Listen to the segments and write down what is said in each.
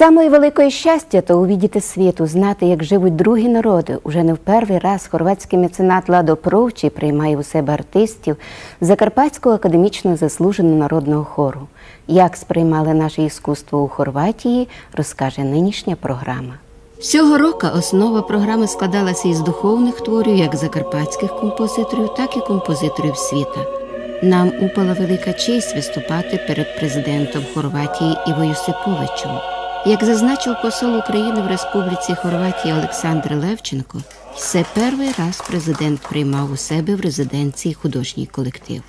Самої великої щастя то увідіти світу, знати, як живуть другі народи. Уже не в перший раз хорватський меценат Ладо Провчий приймає у себе артистів Закарпатського академічно заслуженого народного хору. Як сприймали наше іскусство у Хорватії, розкаже нинішня програма. Цього року основа програми складалася із духовних творів як закарпатських композиторів, так і композиторів світа. Нам упала велика честь виступати перед президентом Хорватії Іво Юсиповичем. Як зазначив посол України в Республіці Хорватії Олександр Левченко, це перший раз президент приймав у себе в резиденції художній колектив.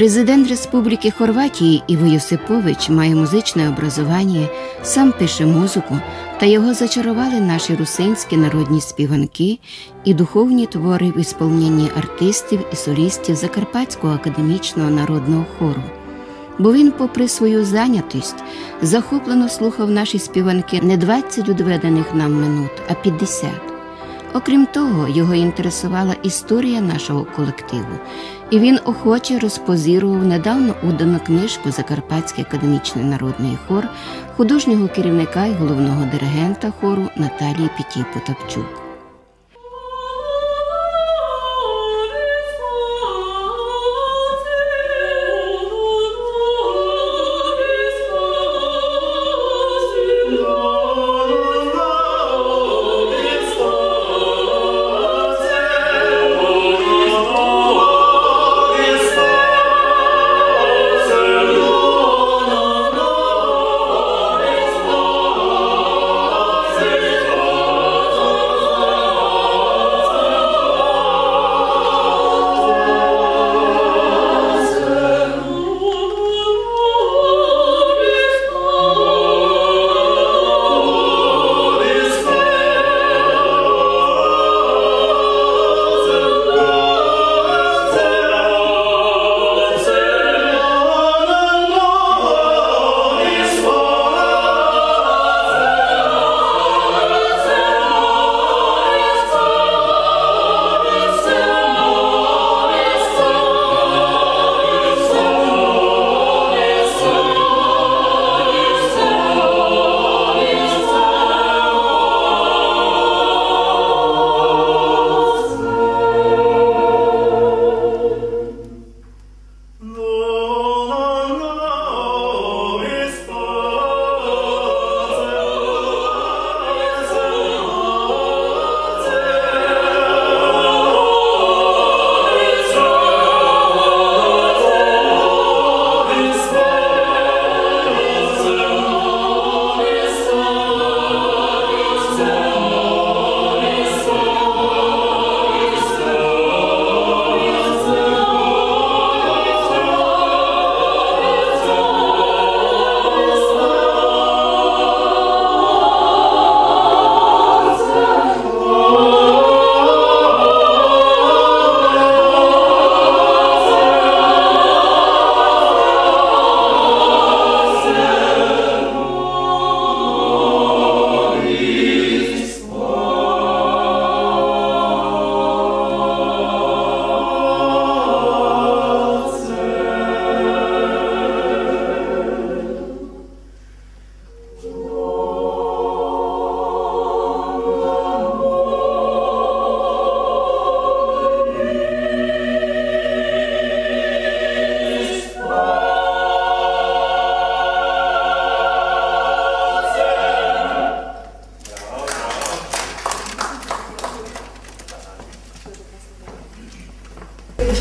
Президент Республіки Хорватії Іво Йосипович має музичне образування, сам пише музику, та його зачарували наші русинські народні співанки і духовні твори в ісполненні артистів і солістів Закарпатського академічного народного хору. Бо він, попри свою зайнятість, захоплено слухав наші співанки не 20 відведених нам минут, а 50. Окрім того, його інтересувала історія нашого колективу, і він охоче розпозірував недавно удану книжку Закарпатський академічний народний хор художнього керівника і головного диригента хору Наталії Пітій Потапчук.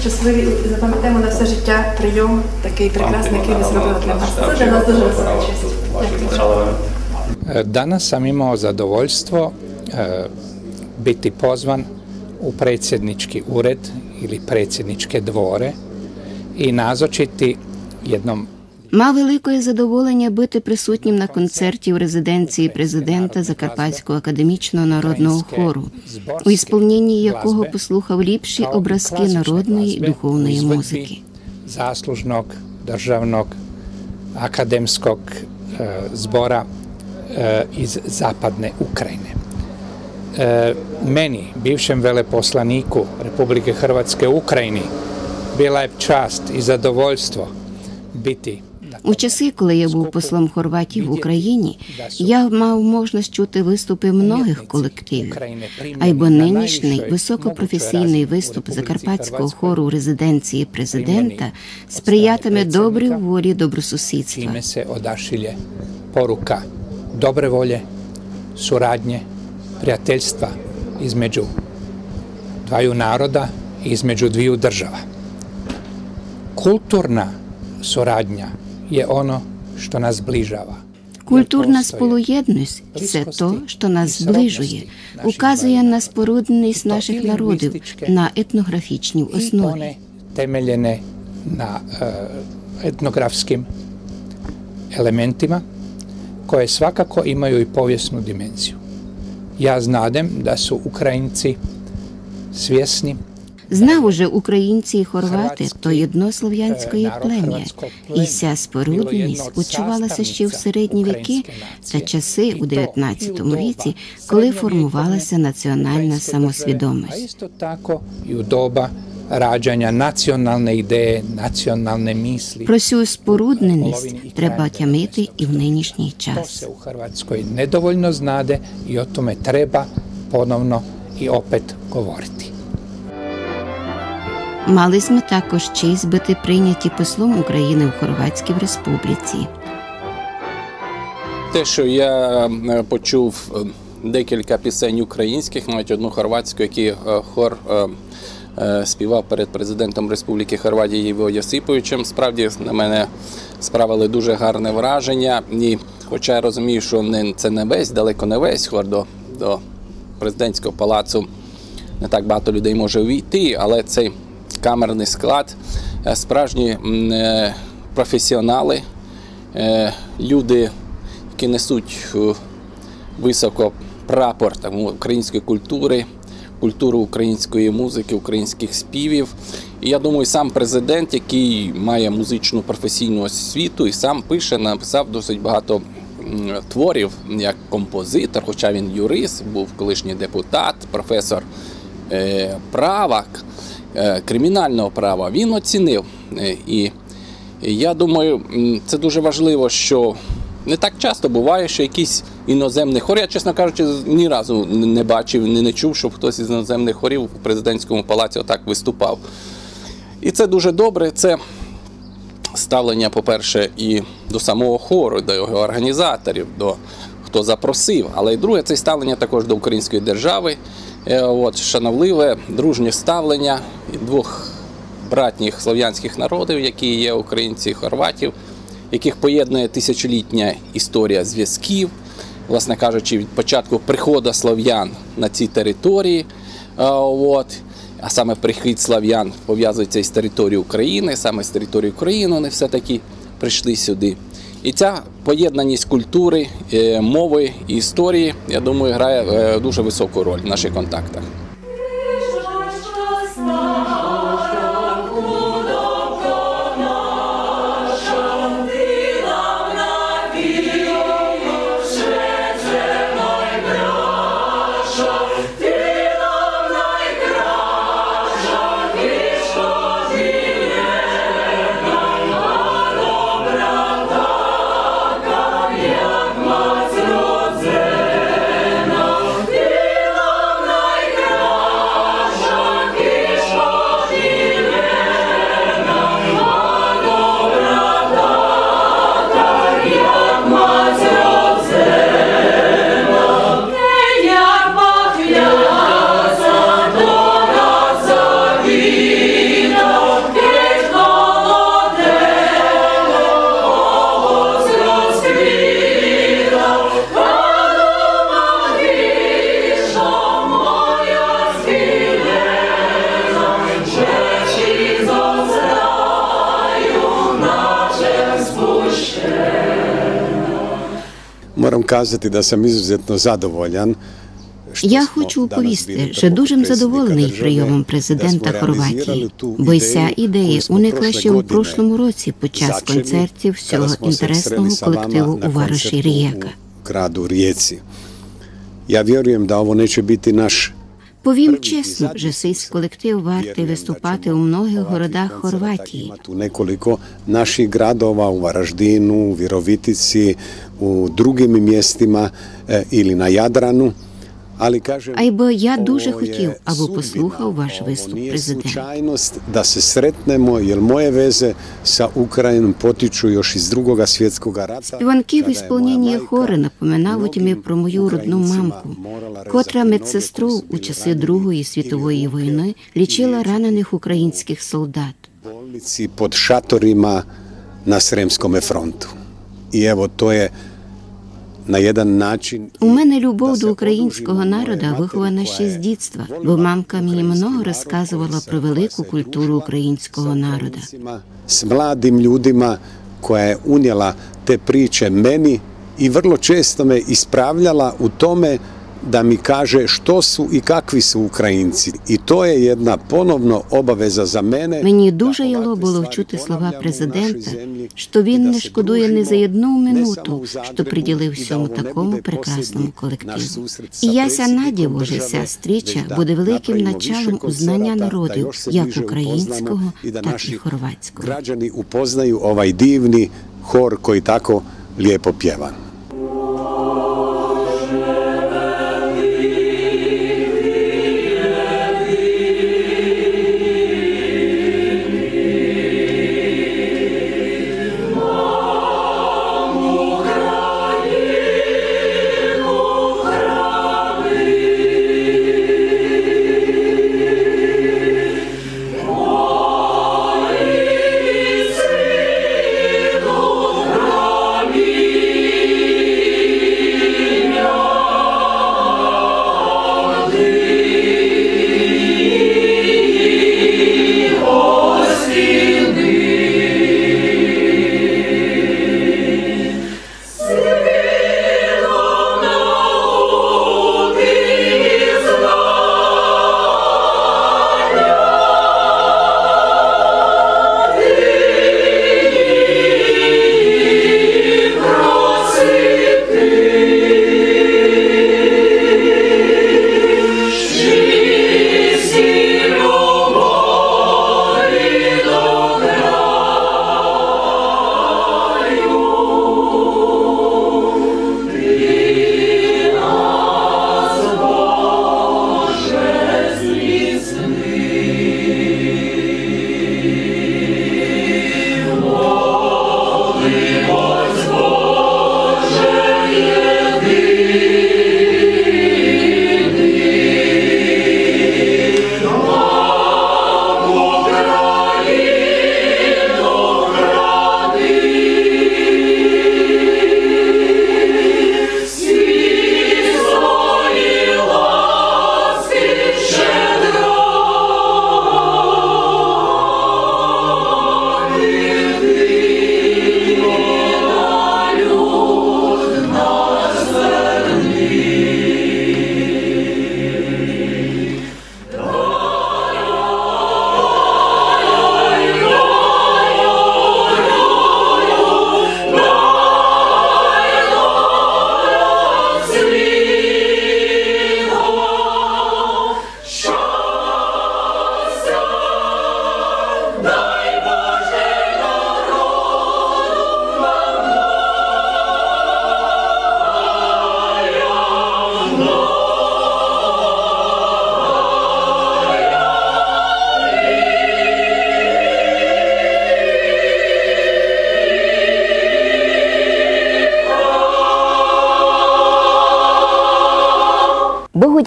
Щасливі і запам'ятаємо на все життя прийом такий прекрасний, який ви зробили для нас. Це для нас дуже висока честь. Danas sam imao zadovoljstvo biti pozvan u predsjednički ured ili predsjedničke dvore i nazočiti jednom Мав великое задоволення бути присутнім на концерті у резиденції президента Закарпатського академічного народного хору, у ісполненні якого послухав ліпші образки народної і духовної музики. zaslužnog državnog akademskog e, zbora e, iz zapadne Ukrajine. E, meni, bivšem veleposlaniku Republike Hrvatske u Ukrajini, bila je čast i zadovoljstvo biti У часи, коли я був послом Хорватії в Україні, я мав можливість чути виступи многих колективів. А й нинішній високопрофесійний виступ закарпатського хору резиденції президента сприятиме добрій волі добросусідства. Poruka dobre volje, suradnje, prijateljstva između dvaju naroda i između dviju država. Kulturna suradnja je ono što nas zbližava. Культурна сполуєдність це то, що нас зближує, указує на спорудненість наших народів на етнографічній I основі. one temeljene na e, etnografskim elementima koje svakako imaju i povijesnu dimenziju. Ja znadem da su Ukrajinci svjesni Знав уже українці і хорвати то єднослов'янської е, народ плем'я, і ця спорудненість Було відчувалася ще в середні віки та часи у то, 19 і у доба віці, коли формувалася національна самосвідомість. u doba rađanja nacionalne ideje. Про цю спорудненість треба тямити і в нинішній час. se u Hrvatskoj nedovoljno znade i o tome treba ponovno i opet govoriti. Мали ми також честь бути прийняті послом України в Хорватській Республіці. Те, що я е, почув е, декілька пісень українських, навіть одну хорватську, які е, хор співав перед президентом Республіки Хорватії Єво Йосиповичем, справді на мене справили дуже гарне враження. І хоча я розумію, що це не весь, далеко не весь хор до, до президентського палацу не так багато людей може увійти, але цей камерний склад е, справжні е, професіонали, е, люди, які несуть високо прапор там, української культури, культуру української музики, українських співів. І я думаю, сам президент, який має музичну професійну освіту, і сам пише, написав досить багато творів як композитор, хоча він юрист, був колишній депутат, професор е, права, е, кримінального права. Він оцінив. Е, І я думаю, це дуже важливо, що не так часто буває, що якийсь іноземний хор. Я, чесно кажучи, ні разу не бачив, не, чув, щоб хтось із іноземних хорів в президентському палаці отак виступав. І це дуже добре. Це ставлення, по-перше, і до самого хору, до його організаторів, до хто запросив. Але й друге, це ставлення також до української держави. Е, От, шановливе, дружнє ставлення двох братніх слов'янських народів, які є українці і хорватів, яких поєднує тисячолітня історія зв'язків, власне кажучи, від початку приходу слов'ян на ці території. Е, От. А саме прихід слав'ян пов'язується із територією України, саме з території України вони все-таки прийшли сюди. І ця поєднаність культури, е, мови і історії, я думаю, грає е, дуже високу роль в наших контактах. Kazati da sam izuzetno zadovoljan Я хочу kod що дуже задоволений прийомом президента Хорватії, бо й ця ідея уникла ще у прошлому році під час концертів цього інтересного колективу у koncertu Рієка. Ja vjerujem da ovo neće biti naš Повім чесно, že сей колектив вартий виступати у многих городах Хорватії. nekoliko naših gradova u Varaždinu, u Virovitici, u drugim mjestima e, ili na Jadranu. Ali kažem, А й бо я дуже хотів, аби послухав ваш виступ, президент. da se sretnemo, jer moje veze sa Ukrajinom potiču još iz drugoga svjetskoga rata. Співанки в ісполненні хори напоминають мені про мою родну мамку, котра медсестру у часи Другої світової війни лічила ранених українських солдат. bolnici pod šatorima na Sremskome frontu. I evo, to je na jedan način У мене любов до українського народа вихована ще з дітства, бо мамка мені много розказувала про велику культуру українського народа. S mladim ljudima koja je unijela te priče meni i vrlo često me ispravljala u tome da mi kaže što su i kakvi su Ukrajinci. I to je jedna ponovno obaveza za mene. Мені дуже яло було чути слова президента, що він не шкодує ні за одну минуту, що приділив всьому такому прекрасному колективу. І države, ся стріча, već da буде великим началом узнання народів, як українського, так і хорватського. građani upoznaju ovaj divni hor koji tako lijepo pjeva.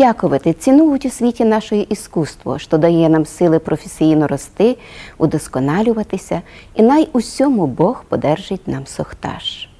Богу дякувати, цінують у світі наше іскусство, що дає нам сили професійно рости, удосконалюватися, і най усьому Бог подержить нам сохтаж.